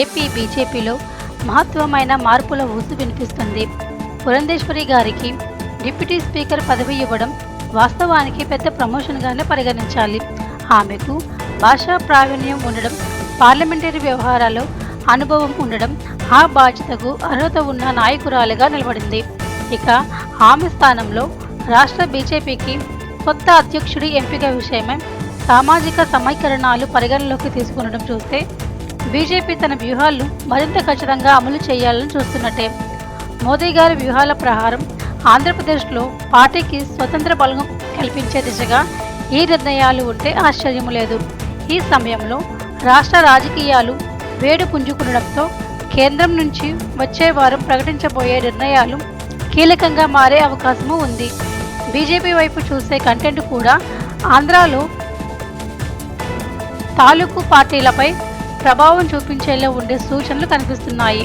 AP బీజేపీలో మహత్వమైన మార్పుల ఊసు వినిపిస్తుంది. పురంధేశ్వరి గారికి డిప్యూటీ స్పీకర్ పదవి ఇవ్వడం వాస్తవానికి పెద్ద ప్రమోషన్గానే పరిగణించాలి. ఆమెకు భాషా ప్రావీణ్యం ఉండడం పార్లమెంటరీ వ్యవహారాల్లో అనుభవం ఉండడం ఆ బాధ్యతకు అర్హత ఉన్న నాయకురాలుగా నిలబడింది. ఇక ఆమె స్థానంలో రాష్ట్ర బీజేపీకి కొత్త అధ్యక్షుడి ఎంపిక విషయమై సామాజిక సమీకరణాలు పరిగణలోకి తీసుకునడం చూస్తే బీజేపీ తన వ్యూహాలను మరింత ఖచ్చితంగా అమలు చేయాలని చూస్తున్నట్టే. మోదీ గారి వ్యూహాల ప్రహారం ఆంధ్రప్రదేశ్లో పార్టీకి స్వతంత్ర బలం కల్పించే దిశగా ఈ నిర్ణయాలు ఉంటే ఆశ్చర్యం లేదు. ఈ సమయంలో రాష్ట్ర రాజకీయాలు వేడి పుంజుకునడంతో కేంద్రం నుంచి వచ్చే వారం ప్రకటించబోయే నిర్ణయాలు కీలకంగా మారే అవకాశము ఉంది. బీజేపీ వైపు చూసే కంటెంట్ కూడా ఆంధ్రాలో తాలూకు పార్టీలపై ప్రభావం చూపించేలా ఉండే సూచనలు కనిపిస్తున్నాయి.